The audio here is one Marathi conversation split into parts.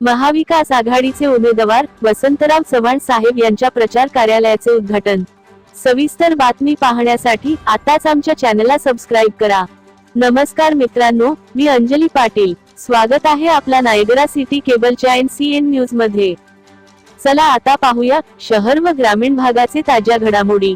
महाविकास आघाडीचे उमेदवार वसंतराव चव्हाण साहेब यांच्या प्रचार कार्यालयाचे उद्घाटन. सविस्तर बातमी पाहण्यासाठी आताच आमच्या चॅनलला सबस्क्राईब करा. नमस्कार मित्रांनो मी अंजली पाटील. स्वागत आहे आपला नायगरा सिटी केबलच्या एन सी एन न्यूजमध्ये चला आता पाहूया शहर व ग्रामीण भागाचे ताज्या घडामोडी.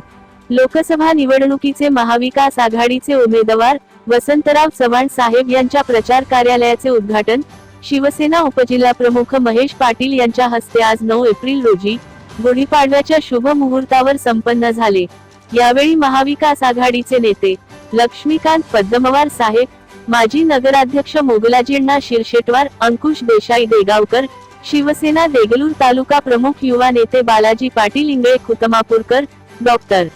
लोकसभा निवडणुकीचे महाविकास आघाडीचे उमेदवार वसंतराव चव्हाण साहेब यांच्या प्रचार कार्यालयाचे उद्घाटन शिवसेना उपजिल्हा प्रमुख महेश पाटील यांच्या हस्ते आज नऊ एप्रिल रोजी गुढीपाडव्याच्या शुभ मुहूर्तावर संपन्न झाले. यावेळी महाविकास आघाडीचे नेते लक्ष्मीकांत पद्मवार साहेब माजी नगराध्यक्ष मोगलाजींना शिरशेटवार अंकुश देसाई देगावकर शिवसेना देगलूर तालुका प्रमुख युवा नेते बालाजी पाटील इंगळे खुतमापूरकर डॉक्टर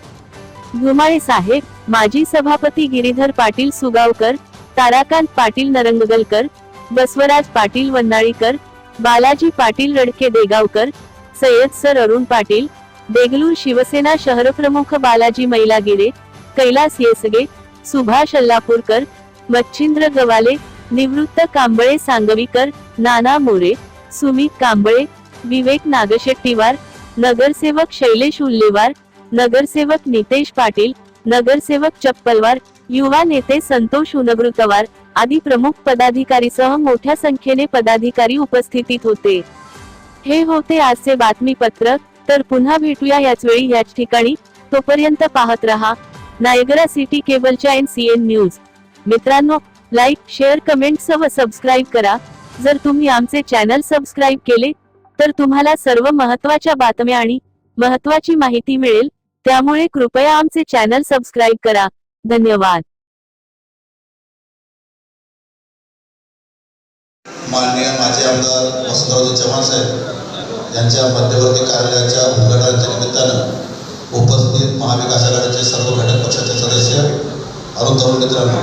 धुमाळे साहेब माजी सभापती गिरीधर पाटील सुगावकर ताराकांत पाटील नरंगगलकर बसवराज पाटील वन्नाळीकर बालाजी पाटील रडके देगावकर सय्यद सर अरुण पाटील देगलूर शिवसेना शहरप्रमुख बालाजी मैलागिरे कैलास येसगे सुभाष अल्लापूरकर मच्छिंद्र गवाले निवृत्त कांबळे सांगवीकर नाना मोरे सुमित कांबळे विवेक नागशेट्टीवार नगरसेवक शैलेश उल्लेवार नगरसेवक नितेश पाटील नगरसेवक चप्पलवार युवा नेते संतोष उनगृतवार आदी प्रमुख पदाधिकारीसह मोठ्या संख्येने पदाधिकारी उपस्थितीत होते. हे होते आजचे बातमीपत्र तर पुन्हा भेटूया याच वेळी याच ठिकाणी तोपर्यंत पाहत रहा नायगरा सिटी केबलच्या एन सी एन न्यूज. मित्रांनो लाईक शेअर कमेंट्स व सबस्क्राईब करा. जर तुम्ही आमचे चॅनल सबस्क्राईब केले तर तुम्हाला सर्व महत्त्वाच्या बातम्या आणि महत्त्वाची माहिती मिळेल. त्यामुळे कृपया आमचे चॅनल सबस्क्राईब करा. धन्यवाद. माननीय माजी आमदार वसंतरावजी चव्हाण साहेब यांच्या मध्यवर्ती कार्यालयाच्या उद्घाटनाच्या निमित्तानं उपस्थित महाविकास आघाडीचे सर्व घटक पक्षाचे सदस्य अरुण तरुण मित्रांनो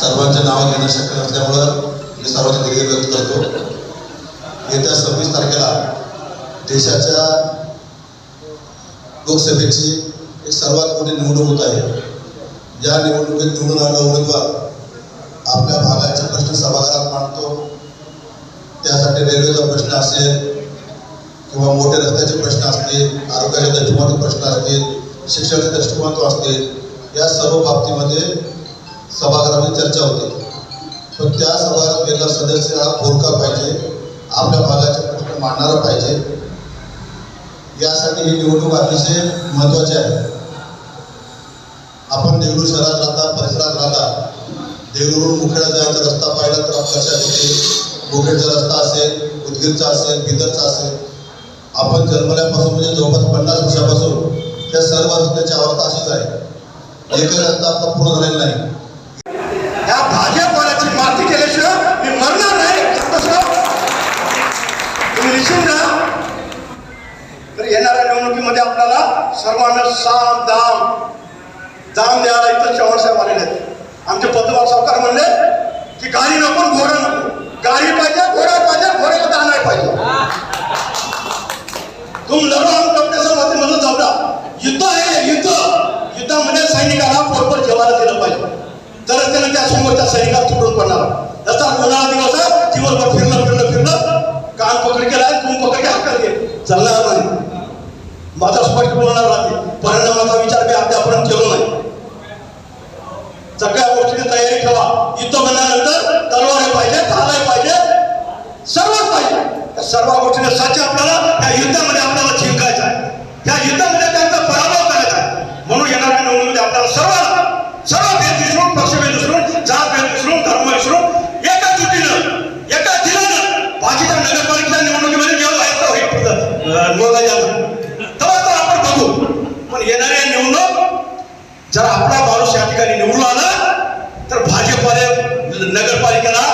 सर्वांचे नाव घेणं शक्य नसल्यामुळं मी सर्वांची दिलगिरी व्यक्त करतो. येत्या सव्वीस तारखेला देशाच्या लोकसभेची एक सर्वात मोठी निवडणूक होत आहे. या निवडणुकीत निवडून आला उमेदवार आपल्या भागाचे प्रश्न सभागृहात मांडतो. त्यासाठी रेल्वेचा प्रश्न असेल किंवा मोठे रस्त्याचे प्रश्न असतील आरोग्याच्या दृष्टिकोनातून प्रश्न असतील शिक्षणाच्या दृष्टिकोनातून असतील या सर्व बाबतीमध्ये सभागृहामध्ये चर्चा होते. पण त्या सभागृहात वेगळा सदस्य हा बोलका पाहिजे आपल्या भागाचे प्रश्न मांडणारा पाहिजे. यासाठी ही निवडणूक अतिशय महत्त्वाची आहे. आपण देवरूर शहरात राहता परिसरात राहता देगलूरहून मुखेडा जायचा रस्ता पाहिला तर आपल्या लक्षात येते मुखेडचा रस्ता असेल उदगीरचा असेल बिदरचा असेल. आपण जन्मल्यापासून म्हणजे जवळपास पन्नास वर्षापासून त्या सर्व रस्त्याची अवस्था अशीच आहे. एकही रस्ता आता पूर्ण झालेला नाही. या भाजपवाल्याची माती केल्याशिवाय मी मरणार नाही. तुम्ही निश्चित तर येणाऱ्या निवडणुकीमध्ये आपल्याला सर्वांना साम दाम दाम द्यायला इथं चव्हाण साहेब आलेले आहेत. आमचे पत्रकार सावकार म्हणले की गाडी नको घोडा नको. गाडी पाहिजे घोडा पाहिजे घोड्याला दाना पाहिजे. तुम लढो आम कपडे होते म्हणून जाऊ द्या युद्ध आहे युद्ध. युद्धामध्ये सैनिकाला बरोबर जेवायला दिलं पाहिजे. तरच त्यानं त्या समोरच्या सैनिकाला तुटून पडणार. त्याचा उन्हाळा दिवस आहे दिवसभर फिरलं फिरलं फिरलं कान पकड केला कुम पकड घ्या करते चालणार नाही माझा स्पष्ट बोलणार राहते परिणामाचा विचार मी अद्यापर्यंत केलो नाही सगळ्या गोष्टीची तयारी ठेवा. युद्ध म्हणल्यानंतर तलवार पाहिजे थालाय पाहिजे सर्वच पाहिजे. सर्व गोष्टीने साचे आपल्याला या युद्धामध्ये आपल्याला जिंकायचं आहे या युद्धामध्ये त्यांचा पराभव करायचा आहे म्हणून येणाऱ्या निवडणुकीमध्ये आपल्याला सर्वांना सर्व भेद विसरून पक्षभेद विसरून जात भेद विसरून धर्म विसरून एका जुटीनं एका दिलानं बाकीच्या नगरपालिकेच्या निवडणुकीमध्ये जेव्हा व्हायचं होईल मोजायला तेव्हा तर आपण बघू पण येणाऱ्या निवडणूक जर आपला माणूस या ठिकाणी निवडून आला तर भाजपवाले नगरपालिकेला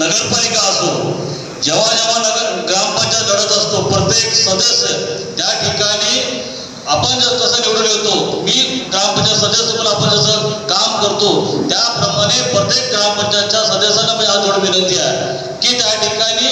नगरपालिका असो जेव्हा जेव्हा नगर ग्रामपंचायत लढत असतो प्रत्येक सदस्य त्या ठिकाणी आपण जसं कसं निवडून येतो मी ग्रामपंचायत सदस्य म्हणून आपण जसं काम करतो त्याप्रमाणे प्रत्येक ग्रामपंचायतच्या सदस्यांना माझी हात जोडून विनंती आहे की त्या ठिकाणी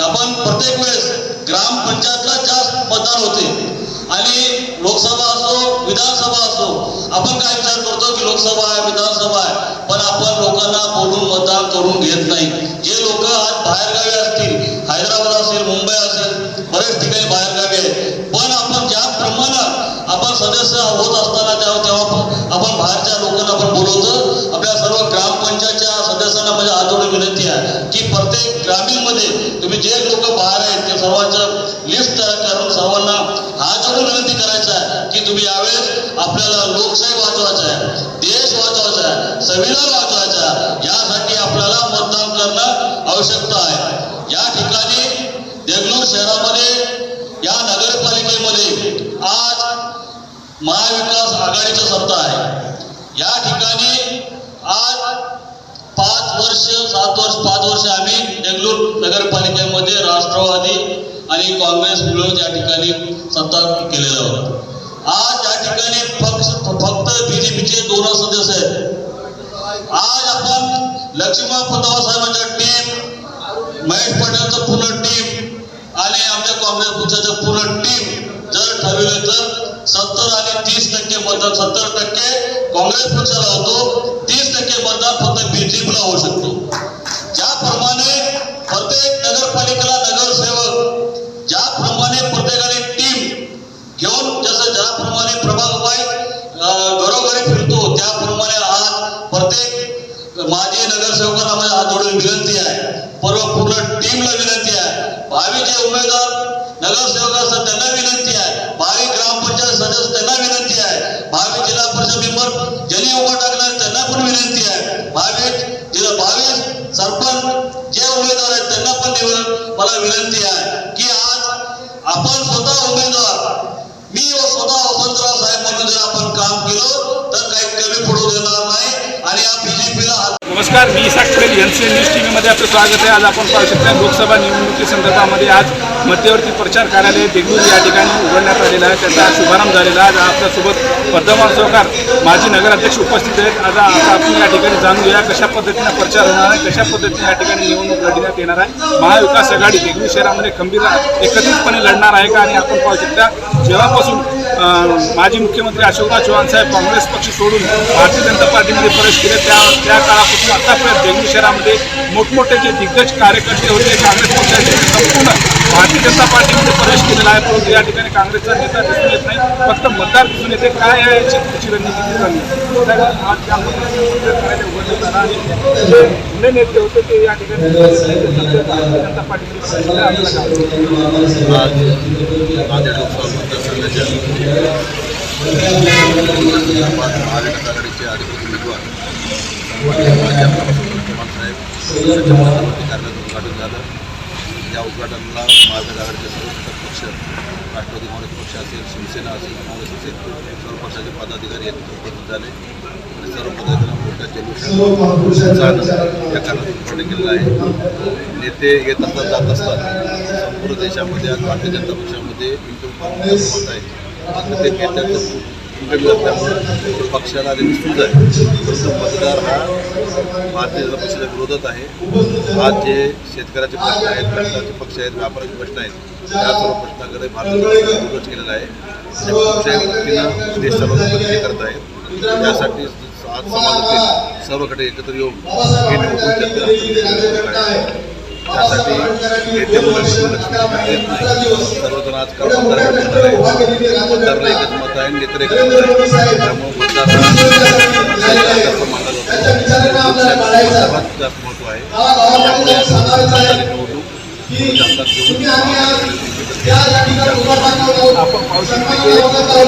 आपण प्रत्येक वेळेस ग्रामपंचायतला जास्त मतदान होते. आणि लोकसभा असो विधानसभा असो आपण काय विचार करतो की लोकसभा आहे विधानसभा आहे पण आपण लोकांना बोलून मतदान करून घेत नाही जे लोक आज बाहेरगावी असतील हैदराबाद असेल मुंबई असेल बरेच ठिकाणी बाहेरगावी आहे पण आपण ज्या प्रमाणात आपण सदस्य होत असताना तेव्हा तेव्हा आपण बाहेरच्या लोकांना आपण बोलवतो. आपल्या सर्व ग्रामपंचायतच्या सदस्यांना माझ्या आजवडून विनंती आहे की प्रत्येक ग्रामीणमध्ये तुम्ही जे लोक बाहेर आहेत ते सर्वांच्या लिस्ट तयार करून सर्वांना हात जोडून विनंती करायचं आहे की तुम्ही यावेळेस आपल्याला लोकशाही वाचवायचं आहे देश वाचवायचा आहे संविधान वाचवायचा आहे यासाठी आपल्याला मतदान करणं आवश्यकता आहे. या ठिकाणी देगलूर शहरामध्ये या नगरपालिकेमध्ये आज महाविकास आघाडीचं सत्ता आहे. या ठिकाणी आज पाच वर्ष सात वर्ष पाच वर्ष आम्ही देगलूर नगरपालिकेमध्ये राष्ट्रवादी आणि काँग्रेस मिळून या ठिकाणी सत्ता केलेलं होतं ठिकाणी फक्त फक्त बीजेपीचे दोन सदस्य आहेत. आज आपण लक्ष्मीबा फुलदावा साहेबांच्या टीम महेश पटेलचं पूर्ण टीम आणि आमच्या काँग्रेस पक्षाचं पूर्ण टीम जर ठरविले तर सत्तर आणि तीस टक्के मतदान सत्तर टक्के काँग्रेस पक्षाला होतो तीस टक्के मतदान फक्त बीजेपीला होऊ शकतो. लोकांना माझ्या हात जोडून विनंती आहे. पर्व पूर्ण टीमला विनंती आहे. भावी जे उमेदवार नगरसेवक असतात त्यांना विनंती आहे. भावी ग्रामपंचायत सदस्य त्यांना विनंती आहे. भावी जिल्हा परिषद मेंबर ज्यांनी उभा टाकणार त्यांना पण विनंती आहे. भावी जिल्हा भावी सरपंच जे उमेदवार आहेत त्यांना पण मला विनंती आहे की आज आपण स्वतः उमेदवार मी व स्वतः वसंतराव साहेब म्हणून जर आपण काम केलं तर काही कमी पडू देणार नाही. आणि या बीजेपीला नमस्कार मी Isak Patel N C N news T व्हीमध्ये आपलं स्वागत आहे. आज आपण पाहू शकता लोकसभा निवडणुकी संदर्भामध्ये आज मध्यवर्ती प्रचार कार्यालय देगलूर या ठिकाणी उघडण्यात आलेलं आहे. त्याचा शुभारंभ झालेला आहे. आज आपल्यासोबत वर्धमान सहकार माजी नगराध्यक्ष उपस्थित आहेत. आज आता आपण या ठिकाणी जाणून घेऊया कशा पद्धतीने प्रचार होणार आहे कशा पद्धतीने या ठिकाणी निवडणूक लढण्यात येणार आहे. महाविकास आघाडी देगलूर शहरामध्ये खंबीर एकत्रितपणे लढणार आहे का? आणि आपण पाहू शकता जेव्हापासून माजी मुख्यमंत्री अशोकराव चव्हाण साहेब काँग्रेस पक्ष सोडून भारतीय जनता पार्टीमध्ये प्रवेश केले त्या त्या काळापासून आतापर्यंत देगलूर शहरामध्ये मोठमोठे जे दिग्गज कार्यकर्ते होते काँग्रेस पक्षाचे संपूर्ण भारतीय जनता पार्टीमध्ये प्रवेश केलेला आहे. परंतु या ठिकाणी काँग्रेसचा नेता दिसून येत नाही फक्त मतदार दिसून येते. काय आहे याची त्याची रणनीती चालली जुने नेते होते ते या ठिकाणी भारतीय जनता पार्टीमध्ये प्रवेश केला आपल्याला महाविकास आघाडीचे अधिकृत उमेदवार साहेब यांच्या कार्यालयाचं उद्घाटन झालं या उद्घाटनाला महाविकास आघाडीचे सर्व घटक पक्ष राष्ट्रवादी काँग्रेस पक्ष असेल शिवसेना असेल काँग्रेस असेल सर्व पक्षाचे पदाधिकारी यांनी उपस्थित झाले आणि सर्व पदाधिकाऱ्यांना मोठ्या जल्लोषात या केलेलं आहे. नेते येत असतात जात असतात संपूर्ण देशामध्ये आज भारतीय जनता पक्षामध्ये हिंदू मत असल्यामुळे पक्षाला आणि विस्तृत आहे. तसं मतदार हा भारतीय जनता पक्षाच्या विरोधात आहे. आज जे शेतकऱ्याचे प्रश्न आहेत भ्रष्टाचे पक्ष आहेत व्यापाराचे प्रश्न आहेत त्या सर्व प्रश्नाकडे भारतीय जनता पक्षाने दुर्लक्ष केलेलं आहे. आणि कुठल्याही वृत्तीनं देश सर्वप्रगती करत आहेत. त्यासाठी आज समाजातील सर्व घटक एकत्र येऊन हे निवडणूक त्यासाठी नेते म्हणून दुर्लक्ष देत नाही सर्वजण आज मतदाराकडे बघणार आहे मतदाराला एकच मत आहे नेते एकच मत आहे त्यामुळे मतदार जास्त मानला जातो सर्वात जास्त महत्त्व आहे त्यामुळे निवडणूक आपण पाहू शकतो की लोकसभा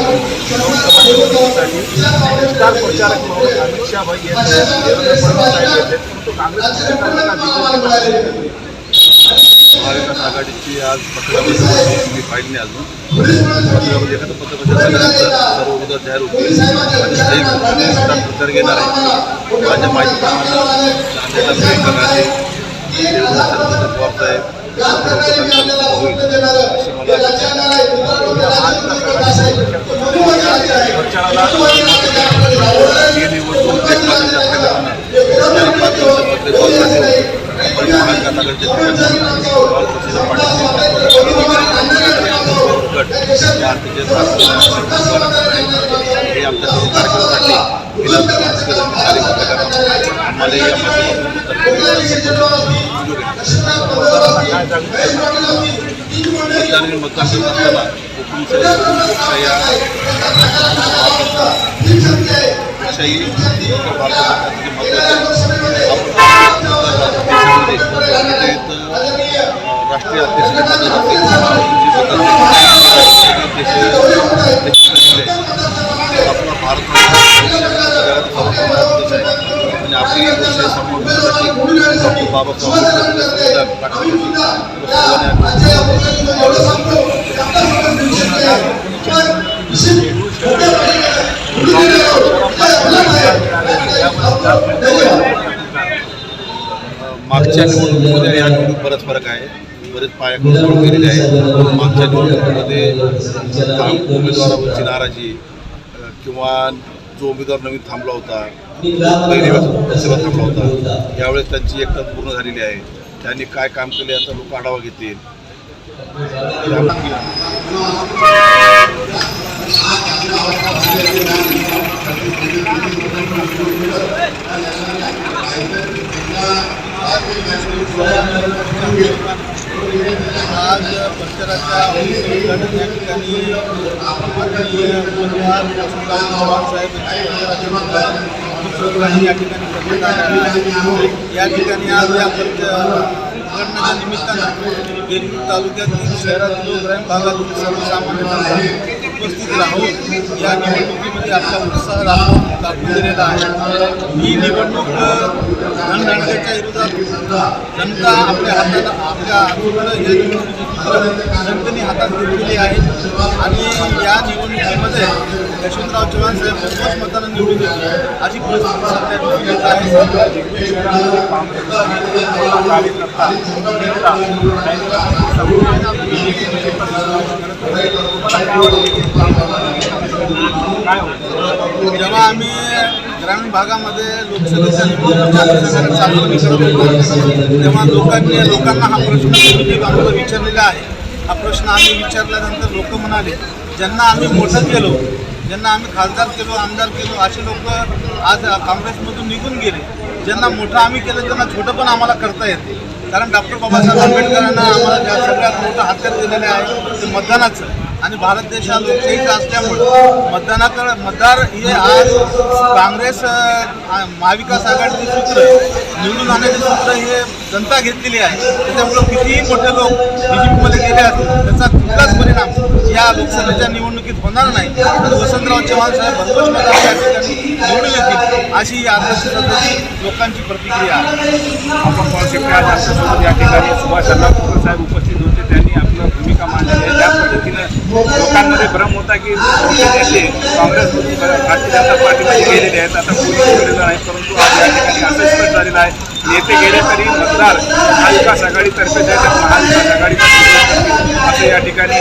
प्रचारक म्हणून अमित शहा भाई देवेंद्र फडणवीस साहेब. परंतु काँग्रेस महाविकास आघाडीची आज पत्रकारांची तुम्ही पाहिली नाही अजून पत्रकारामध्ये एखादं झाल्यानंतर सर्व उमेदवार जाहीर होतील आणि मोठा प्रचार घेणार आहे माझ्या माहितीप्रमाणे नांदेडला प्रियंका गांधी पवार साहेब होईल अशी मला ही निवडणूक देशपातळीच्या हे आमच्या कार्यक्रमासाठी आम्हाला या असताना लोकशाही やってる。मागच्या निवडणुकीमध्ये आणि या निवडणूक बराच फरक आहे. बरेच पायाकडून गेलेले आहे मागच्या निवडणुकीमध्ये काम उमेदवारावरची नाराजी किंवा जो उमेदवार नवीन थांबला होता सेवा थांबला होता यावेळेस त्यांची एकता पूर्ण झालेली आहे. त्यांनी काय काम केले याचा लोक आढावा घेतील. त्यामुळे या ठिकाणी या ठिकाणी या ठिकाणी आज या प्रचार निमित्तानं देगलूर तालुक्यातील शहरातील ग्रामीण भागातील सर्वसामान्य उपस्थित राहून या निवडणुकीमध्ये आपला उत्साह राहून दाखवून दिलेला आहे ही निवडणूक धनगणनेच्या विरोधात जनता आपल्या हाताला आपल्या या निवडणुकीची जनतेने हातात घेतलेली आहे. आणि या निवडणुकीमध्ये यशवंतराव चव्हाण साहेब बहुमत मतानं निवडून येतो अशी परिस्थिती सध्या दिसून येत आहे. जेव्हा आम्ही ग्रामीण भागामध्ये लोकसभेच्या निवडणुकीच्या तेव्हा लोकांनी लोकांना हा प्रश्न आम्हाला विचारलेला आहे. हा प्रश्न आम्ही विचारल्यानंतर लोक म्हणाले ज्यांना आम्ही मोठं केलो ज्यांना आम्ही खासदार केलो आमदार केलो असे लोक आज काँग्रेसमधून निघून गेले. ज्यांना मोठं आम्ही केलं त्यांना छोटं पण आम्हाला करता येते कारण डॉक्टर बाबासाहेब आंबेडकरांना आम्हाला ज्या सगळ्यात मोठं हातात दिलेलं आहे ते मतदानाचं आणि भारत देश हा लोकशाहीचा असल्यामुळं मतदानाकडे मतदार हे आज काँग्रेस महाविकास आघाडीचे सूत्र निवडून आणण्याचे सूत्र हे जनता घेतलेली आहे. त्याच्यामुळं कितीही मोठे लोक बीजेपीमध्ये पीमध्ये गेले असतील त्याचा कुठलाच परिणाम या लोकसभेच्या निवडणुकीत होणार नाही. वसंतराव चव्हाण साहेब भरपूर या ठिकाणी निवडून येतील अशी आदर्श सध्याची लोकांची प्रतिक्रिया आपण पाहू शकतो आज आमच्यासोबत या ठिकाणी सुभाष साहेब उपस्थित होते. त्यांनी आपलं भूमिका मांडली आहे. त्या पद्धतीनं लोकांमध्ये भ्रम होता की नेते काँग्रेस भारतीय जनता पार्टीमध्ये गेलेले आहेत. आता कोणी गेलेलं नाही परंतु आज या ठिकाणी असं स्पष्ट झालेलं आहे. नेते गेले तरी मतदार महाविकास आघाडीतर्फे जायचं महाविकास आघाडीतर्फे असं या ठिकाणी